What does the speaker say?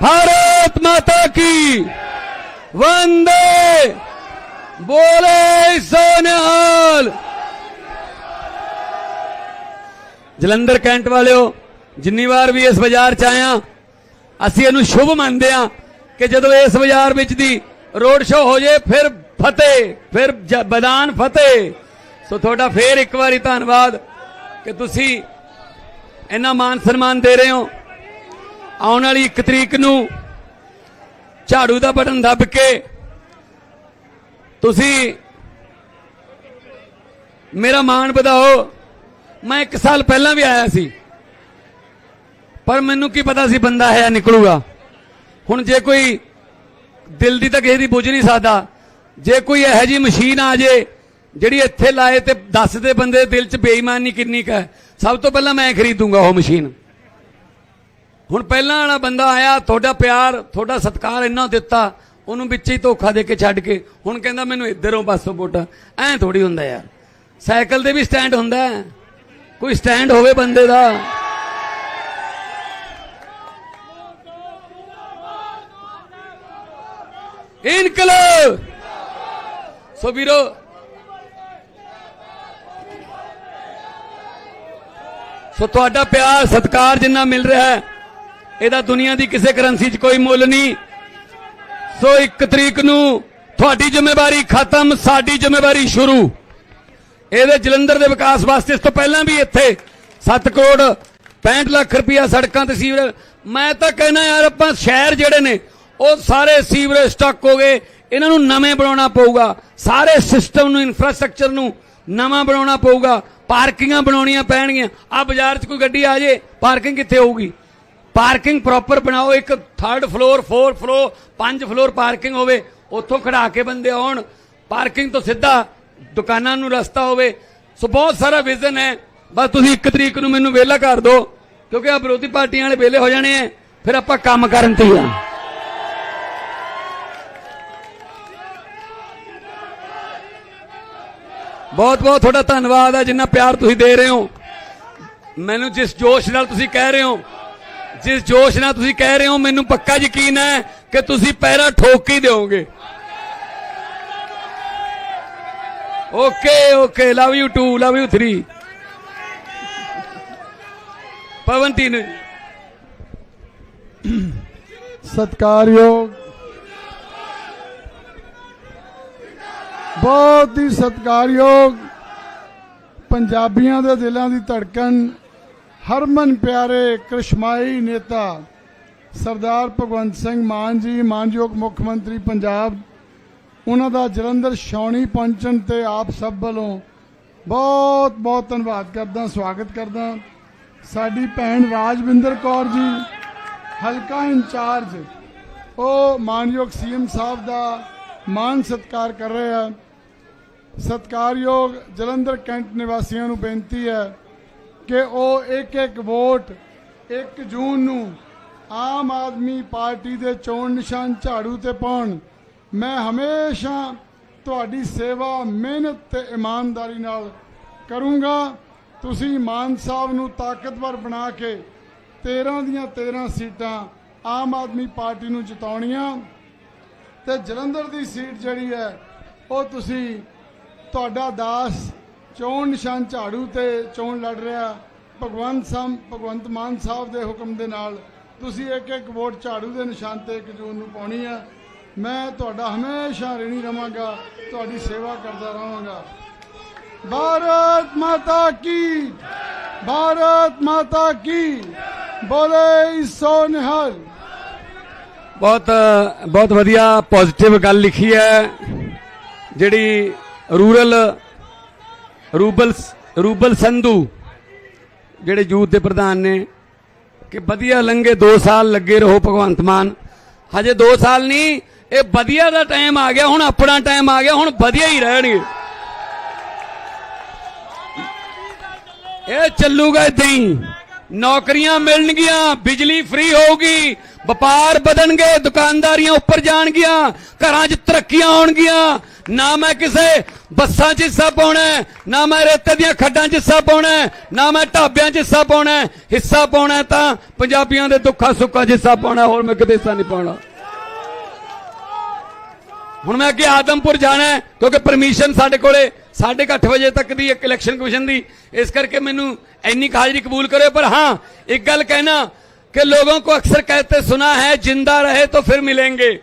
भारत माता की वंदे बोले सोनिहाल ਜਲੰਧਰ ਕੈਂਟ ਵਾਲਿਓ ਜਿੰਨੀ ਵਾਰ ਵੀ ਇਸ ਬਾਜ਼ਾਰ ਚ ਆਇਆ ਅਸੀਂ ਇਹਨੂੰ ਸ਼ੁਭ ਮੰਨਦੇ ਆ ਕਿ ਜਦੋਂ ਇਸ ਬਾਜ਼ਾਰ ਵਿੱਚ ਦੀ ਰੋਡ ਸ਼ੋ ਹੋ ਜੇ ਫਿਰ ਫਤਿਹ ਫਿਰ ਜ- ਬਦਾਨ ਫਤਿਹ ਸੋ ਤੁਹਾਡਾ ਫੇਰ ਇੱਕ ਵਾਰੀ ਧੰਨਵਾਦ ਕਿ ਤੁਸੀਂ ਇੰਨਾ ਮਾਨ ਸਨਮਾਨ ਦੇ ਰਹੇ ਹੋ ਆਉਣ ਵਾਲੀ 1 ਤਰੀਕ ਨੂੰ ਝਾੜੂ ਦਾ ਬਟਨ ਦੱਬ ਕੇ ਤੁਸੀਂ ਮੇਰਾ ਮਾਣ ਵਧਾਓ। ਮੈਂ 1 ਸਾਲ ਪਹਿਲਾਂ ਵੀ ਆਇਆ ਸੀ। ਪਰ ਮੈਨੂੰ ਕੀ ਪਤਾ ਸੀ ਬੰਦਾ ਹੈ ਨਿਕਲੂਗਾ। ਹੁਣ ਜੇ ਕੋਈ ਦਿਲ ਦੀ ਤਾਂ ਕਿਸੇ ਦੀ ਬੁੱਝ ਨਹੀਂ ਸਕਦਾ। ਜੇ ਕੋਈ ਇਹੋ ਜੀ ਮਸ਼ੀਨ ਆ ਜੇ ਜਿਹੜੀ ਇੱਥੇ ਲਾਏ ਤੇ ਦੱਸ ਦੇ ਬੰਦੇ ਦਿਲ 'ਚ ਬੇਈਮਾਨੀ ਕਿੰਨੀ ਕੁ ਹੈ। ਸਭ ਤੋਂ ਪਹਿਲਾਂ ਮੈਂ ਖਰੀਦੂੰਗਾ ਉਹ ਮਸ਼ੀਨ। ਹੁਣ ਪਹਿਲਾਂ ਵਾਲਾ ਬੰਦਾ ਆਇਆ, ਤੁਹਾਡਾ ਪਿਆਰ, ਤੁਹਾਡਾ ਸਤਿਕਾਰ ਇੰਨਾ ਦਿੱਤਾ, ਉਹਨੂੰ ਵਿੱਚ ਹੀ ਧੋਖਾ ਦੇ ਕੇ ਛੱਡ ਕੇ, ਹੁਣ ਕਹਿੰਦਾ ਮੈਨੂੰ ਇੱਧਰੋਂ ਪਾਸੋਂ ਵੋਟਾਂ, ਐਂ ਥੋੜੀ ਹੁੰਦਾ ਯਾਰ। ਸਾਈਕਲ ਤੇ ਵੀ ਸਟੈਂਡ ਹੁੰਦਾ ਕੋਈ ਸਟੈਂਡ ਹੋਵੇ ਬੰਦੇ ਦਾ। ਇਨਕਲਾਬ! ਸੋ ਵੀਰੋ, ਸੋ ਤੁਹਾਡਾ ਪਿਆਰ, ਸਤਿਕਾਰ ਜਿੰਨਾ ਮਿਲ ਰਿਹਾ ਹੈ ਇਹਦਾ ਦੁਨੀਆ ਦੀ ਕਿਸੇ ਕਰੰਸੀ 'ਚ ਕੋਈ ਮੁੱਲ ਨਹੀਂ। ਸੋ 1 ਤਰੀਕ ਨੂੰ ਤੁਹਾਡੀ ਜ਼ਿੰਮੇਵਾਰੀ ਖਤਮ, ਸਾਡੀ ਜ਼ਿੰਮੇਵਾਰੀ ਸ਼ੁਰੂ। ਇਹਦੇ ਜਲੰਧਰ ਦੇ ਵਿਕਾਸ ਵਾਸਤੇ ਇਸ ਤੋਂ ਪਹਿਲਾਂ ਵੀ ਇੱਥੇ 7 ਕਰੋੜ 65 ਲੱਖ ਰੁਪਇਆ ਸੜਕਾਂ ਤੇ ਸੀਵਰੇਜ ਮੈਂ ਤਾਂ ਕਹਿੰਦਾ ਯਾਰ, ਆਪਾਂ ਸ਼ਹਿਰ ਜਿਹੜੇ ਨੇ, ਉਹ ਸਾਰੇ ਸੀਵਰੇਜ ਸਟਕ ਹੋ ਗਏ। ਇਹਨਾਂ ਨੂੰ ਨਵੇਂ ਬਣਾਉਣਾ ਪਊਗਾ। ਸਾਰੇ ਸਿਸਟਮ ਨੂੰ ਇਨਫਰਾਸਟ੍ਰਕਚਰ ਨੂੰ ਨਵਾਂ ਬਣਾਉਣਾ ਪਊਗਾ। ਪਾਰਕਿੰਗਾਂ ਬਣਾਉਣੀਆਂ ਪੈਣਗੀਆਂ। ਆ ਬਾਜ਼ਾਰ 'ਚ ਕੋਈ ਗੱਡੀ ਆ ਜੇ, ਪਾਰਕਿੰਗ ਕਿੱਥੇ ਹੋਊਗੀ? ਪਾਰਕਿੰਗ ਪ੍ਰੋਪਰ ਬਣਾਓ, ਇੱਕ ਥਰਡ ਫਲੋਰ ਫੋਰਥ ਫਲੋਰ ਪੰਜ ਫਲੋਰ ਪਾਰਕਿੰਗ ਹੋਵੇ, ਉੱਥੋਂ ਖੜਾ ਕੇ ਬੰਦੇ ਆਉਣ। ਪਾਰਕਿੰਗ ਤੋਂ ਸਿੱਧਾ ਦੁਕਾਨਾਂ ਨੂੰ ਰਸਤਾ ਹੋਵੇ। ਸੋ ਬਹੁਤ ਸਾਰਾ ਵਿਜ਼ਨ ਹੈ। ਬਸ ਤੁਸੀਂ ਇੱਕ ਤਰੀਕ ਨੂੰ ਮੈਨੂੰ ਵਿਹਲਾ ਕਰ ਦਿਓ, ਕਿਉਂਕਿ ਆ ਵਿਰੋਧੀ ਪਾਰਟੀਆਂ ਵਾਲੇ ਵਿਹਲੇ ਹੋ ਜਾਣੇ ਆ। ਫਿਰ ਆਪਾਂ ਕੰਮ ਕਰਨ ਤੇ ਹੀ ਆ। ਬਹੁਤ ਬਹੁਤ ਤੁਹਾਡਾ ਧੰਨਵਾਦ ਹੈ, ਜਿੰਨਾ ਪਿਆਰ ਤੁਸੀਂ ਦੇ ਰਹੇ ਹੋ। ਮੈਨੂੰ ਜਿਸ ਜੋਸ਼ ਨਾਲ ਤੁਸੀਂ ਕਹਿ ਰਹੇ ਹੋ ਜਿਸ ਜੋਸ਼ ਨਾਲ ਤੁਸੀਂ ਕਹਿ ਰਹੇ ਹੋ, ਮੈਨੂੰ ਪੱਕਾ ਯਕੀਨ ਹੈ ਕਿ ਤੁਸੀਂ ਪੈਰਾ ਠੋਕ ਹੀ ਦਿਓਗੇ। Okay okay love you too love you 3 Pawan ਤੀਨ ਸਤਿਕਾਰਯੋਗ। ਬਹੁਤ ਹੀ ਸਤਿਕਾਰਯੋਗ ਪੰਜਾਬੀਆਂ ਦੇ ਦਿਲਾਂ ਦੀ ਧੜਕਣ। ਹਰਮਨ ਪਿਆਰੇ ਕ੍ਰਿਸ਼ਮਾਈ ਨੇਤਾ ਸਰਦਾਰ ਭਗਵੰਤ ਸਿੰਘ ਮਾਨ ਜੀ, ਮਾਨਯੋਗ ਮੁੱਖ ਮੰਤਰੀ ਪੰਜਾਬ, ਉਹਨਾਂ ਦਾ ਜਲੰਧਰ ਛਾਉਣੀ ਪਹੁੰਚਣ ਤੇ ਆਪ ਸਭ ਵੱਲੋਂ ਬਹੁਤ ਬਹੁਤ ਧੰਨਵਾਦ ਕਰਦਾ, ਸਵਾਗਤ ਕਰਦਾ। ਸਾਡੀ ਭੈਣ ਰਾਜਵਿੰਦਰ ਕੌਰ ਜੀ, ਹਲਕਾ ਇੰਚਾਰਜ, ਉਹ ਮਾਨਯੋਗ ਸੀਐਮ ਸਾਹਿਬ ਦਾ ਮਾਨ ਸਤਕਾਰ ਕਰ ਰਹੇ ਆ। ਸਤਕਾਰਯੋਗ ਜਲੰਧਰ ਕੈਂਟ ਨਿਵਾਸੀਆਂ ਨੂੰ ਬੇਨਤੀ ਹੈ ਕਿ ਉਹ ਇੱਕ ਇੱਕ ਵੋਟ 1 ਜੂਨ ਨੂੰ ਆਮ ਆਦਮੀ ਪਾਰਟੀ ਦੇ ਚੋਣ ਨਿਸ਼ਾਨ ਝਾੜੂ ਤੇ ਪਾਉਣ। ਮੈਂ ਹਮੇਸ਼ਾ ਤੁਹਾਡੀ ਸੇਵਾ, ਮਿਹਨਤ ਤੇ ਇਮਾਨਦਾਰੀ ਨਾਲ ਕਰੂੰਗਾ। ਤੁਸੀਂ ਮਾਨ ਸਾਹਿਬ ਨੂੰ ਤਾਕਤਵਰ ਬਣਾ ਕੇ 13 ਦੀਆਂ 13 ਸੀਟਾਂ ਆਮ ਆਦਮੀ ਪਾਰਟੀ ਨੂੰ ਜਿਤਾਉਣੀਆਂ। ਤੇ ਜਲੰਧਰ ਦੀ ਸੀਟ ਜਿਹੜੀ ਹੈ, ਉਹ ਤੁਸੀਂ ਤੁਹਾਡਾ ਦਾਸ ਚੋਣ ਨਿਸ਼ਾਨ ਝਾੜੂ ਤੇ ਚੋਣ ਲੜ ਰਿਹਾ ਭਗਵੰਤ ਸਮ, ਭਗਵੰਤ ਮਾਨ ਸਾਹਿਬ ਦੇ ਹੁਕਮ ਦੇ ਨਾਲ ਤੁਸੀਂ ਇੱਕ ਇੱਕ ਵੋਟ ਝਾੜੂ ਦੇ ਨਿਸ਼ਾਨ ਤੇ 1 ਜੂਨ ਨੂੰ ਪਾਉਣੀ ਹੈ ਮੈਂ ਤੁਹਾਡਾ ਹਮੇਸ਼ਾ ਰਿਣੀ ਰਵਾਂਗਾ ਤੁਹਾਡੀ ਸੇਵਾ ਕਰਦਾ ਰਹਾਂਗਾ। ਭਾਰਤ ਮਾਤਾ ਕੀ, ਭਾਰਤ ਮਾਤਾ ਕੀ, ਬੋਲੇ ਸੋ ਨਿਹਾਲ। ਬਹੁਤ ਬਹੁਤ ਵਧੀਆ ਪੋਜ਼ਿਟਿਵ ਗੱਲ ਲਿਖੀ ਹੈ, ਜਿਹੜੀ ਰੂਰਲ ਰੂਬਲ ਰੂਬਲ ਸੰਧੂ, ਜਿਹੜੇ ਯੂਥ ਦੇ ਪ੍ਰਧਾਨ ਨੇ, ਕਿ ਵਧੀਆ ਲੰਗੇ 2 ਸਾਲ ਲੱਗੇ ਰਹੋ ਭਗਵੰਤ ਮਾਨ। ਹਜੇ 2 ਸਾਲ ਨਹੀਂ, ਇਹ ਵਧੀਆ ਦਾ ਟਾਈਮ ਆ ਗਿਆ, ਹੁਣ ਆਪਣਾ ਟਾਈਮ ਆ ਗਿਆ, ਹੁਣ ਵਧੀਆ ਹੀ ਰਹਿਣਗੇ। ਇਹ ਚੱਲੂਗਾ ਏਦਾਂ ਹੀ। ਨੌਕਰੀਆਂ ਮਿਲਣਗੀਆਂ, ਬਿਜਲੀ ਫ੍ਰੀ ਹੋਊਗੀ, ਵਪਾਰ ਵਧਣਗੇ, ਦੁਕਾਨਦਾਰੀਆਂ ਉੱਪਰ ਜਾਣਗੀਆਂ, ਘਰਾਂ 'ਚ ਤਰੱਕੀਆਂ ਆਉਣਗੀਆਂ ਨਾ ਮੈਂ ਕਿਸੇ ਬੱਸਾਂ 'ਚ ਹਿੱਸਾ ਪਾਉਣਾ ਨਾ ਮੈਂ ਰੇਤੇ ਦੀਆਂ ਖੱਡਾਂ 'ਚ ਹਿੱਸਾ ਪਾਉਣਾ ਨਾ ਮੈਂ ਢਾਬਿਆਂ 'ਚ ਹਿੱਸਾ ਪਾਉਣਾ ਹਿੱਸਾ ਪਾਉਣਾ ਤਾਂ ਪੰਜਾਬੀਆਂ ਦੇ ਦੁੱਖਾਂ ਸੁੱਖਾਂ 'ਚ ਹਿੱਸਾ ਪਾਉਣਾ, ਹੋਰ ਮੈਂ ਕਿਤੇ ਹਿੱਸਾ ਨਹੀਂ ਪਾਉਣਾ। ਹੁਣ ਮੈਂ ਅੱਗੇ ਆਦਮਪੁਰ ਜਾਣਾ ਕਿਉਂਕਿ ਪਰਮਿਸ਼ਨ ਸਾਡੇ ਕੋਲੇ 8:30 ਵਜੇ ਤੱਕ ਦੀ ਇੱਕ ਇਲੈਕਸ਼ਨ ਕਮਿਸ਼ਨ ਦੀ। ਇਸ ਕਰਕੇ ਮੈਨੂੰ ਇੰਨੀ ਹਾਜ਼ਰੀ ਕਬੂਲ ਕਰਿਓ, ਪਰ ਹਾਂ, ਇੱਕ ਗੱਲ ਕਹਿਣਾ ਕਿ ਲੋਕਾਂ ਕੋ ਅਕਸਰ ਕਹਤੇ ਸੁਣਾ ਹੈ, ਜਿੰਦਾ ਰਹੇ ਤਾਂ ਫਿਰ ਮਿਲेंगे